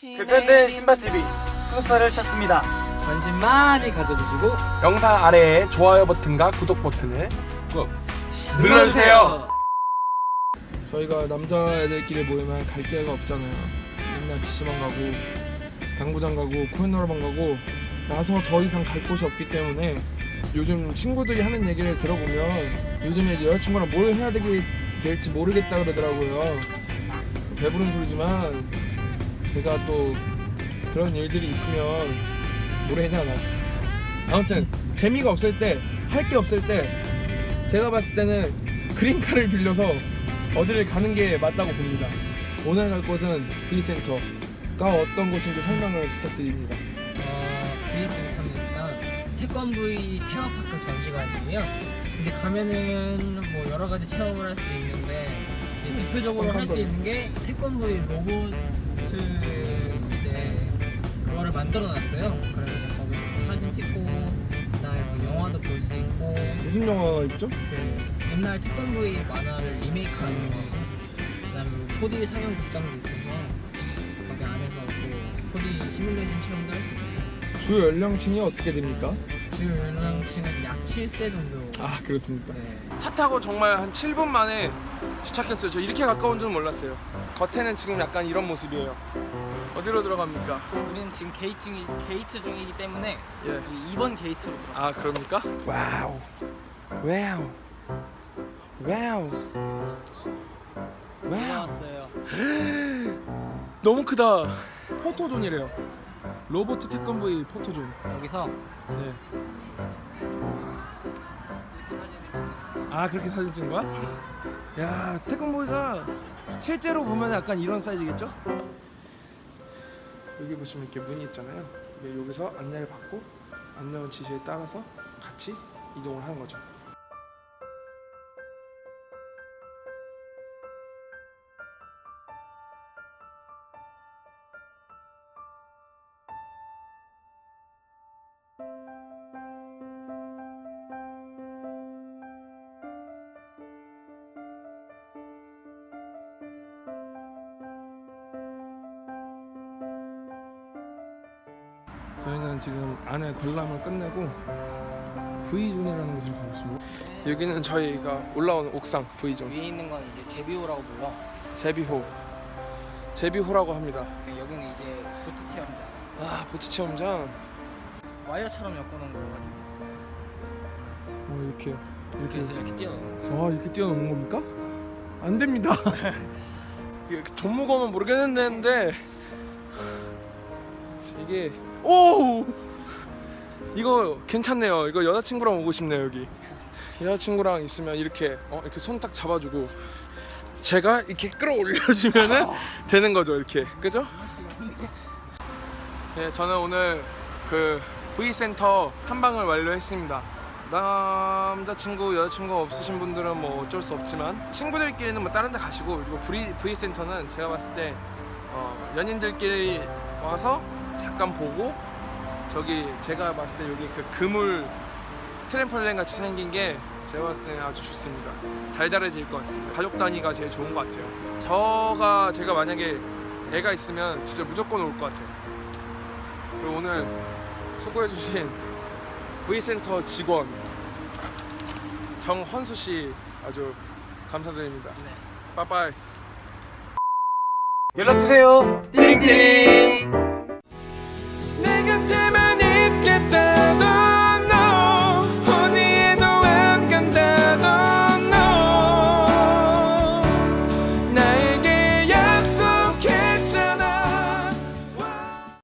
대표된 신바TV 소속사를 찾습니다. 관심 많이 가져주시고 영상 아래에 좋아요 버튼과 구독 버튼을 꾹 눌러주세요. 저희가 남자애들끼리 모이면 갈 데가 없잖아요. 맨날 PC방 가고 당구장 가고 코인노래방 가고 나서 더 이상 갈 곳이 없기 때문에 요즘 친구들이 하는 얘기를 들어보면 요즘에 여자친구랑 뭘 해야 되게 될지 모르겠다 그러더라고요. 배부른 소리지만 제가 또 그런 일들이 있으면 뭘 해냐나 아무튼 재미가 없을 때 할 게 없을 때 제가 봤을 때는 그린카를 빌려서 어디를 가는 게 맞다고 봅니다. 오늘 갈 곳은 비센터가 어떤 곳인지 설명을 부탁드립니다. 어, VS는 일단 태권브이 테마파크 전시관이고요. 이제 가면은 뭐 여러 가지 체험을 할 수 있는데 이제 대표적으로 할 수 있는 게 태권브이 로봇 이제 그거를 만들어 놨어요. 그래서 거기서 사진 찍고 그다음에 뭐 영화도 볼 수 있고 무슨 영화가 있죠? 그 옛날 태권브이 만화를 리메이크하는 거 그다음에 뭐 4D 상영 극장도 있어서 거기 안에서 또 4D 시뮬레이션 체험도 할 수 있고 주 연령층이 어떻게 됩니까? 주 연령층은 약 7세 정도 아 그렇습니까? 네. 차 타고 정말 한 7분 만에 도착했어요. 저 이렇게 가까운 줄은 몰랐어요. 겉에는 지금 약간 이런 모습이에요. 어디로 들어갑니까? 우리는 지금 게이트, 중이, 게이트 중이기 때문에 예. 이 2번 게이트로 들어가 아 그럽니까? 와우 와우 와우 와우 들어왔어요 너무 크다 포토존이래요 로보트 태권브이 포토존 여기서 네. 아 그렇게 사진 찍은 거야? 야 태권브이가 실제로 보면 약간 이런 사이즈겠죠? 여기 보시면 이렇게 문이 있잖아요 여기서 안내를 받고 안내원 지시에 따라서 같이 이동을 하는 거죠 저희는 지금 안에 관람을 끝내고 V존이라는 곳을 가고 있습니다. 여기는 저희가 올라오는 옥상 V존. 위에 있는 건 이제 제비오라고 불러. 제비호. 제비호라고 합니다. 여기는 이제 보트 체험장. 아 보트 체험장. 와이어처럼 엮어놓은 거가지고. 어, 이렇게 이렇게. 그래서 이렇게 뛰어넘는 거예요. 와 이렇게 뛰어노는 겁니까? 안 됩니다. 이게 종무거면 모르겠는데 이게 오 이거 괜찮네요. 이거 여자친구랑 오고 싶네요 여기. 여자친구랑 있으면 이렇게 어, 이렇게 손 딱 잡아주고 제가 이렇게 끌어올려주면은 되는 거죠 이렇게 그죠? 네 저는 오늘 그 V 센터 탐방을 완료했습니다. 남자친구 여자친구 없으신 분들은 뭐 어쩔 수 없지만 친구들끼리는 뭐 다른 데 가시고 그리고 V, v 센터는 제가 봤을 때 어, 연인들끼리 와서 잠깐 보고 저기 제가 봤을 때 여기 그 그물 트램펄린 같이 생긴 게 제가 봤을 때 아주 좋습니다 달달해질 것 같습니다 가족 단위가 제일 좋은 것 같아요 저가 제가 만약에 애가 있으면 진짜 무조건 올 것 같아요 그리고 오늘 수고해주신 V센터 직원 정헌수 씨 아주 감사드립니다. 네. 빠빠이. 연락 주세요. 띵띵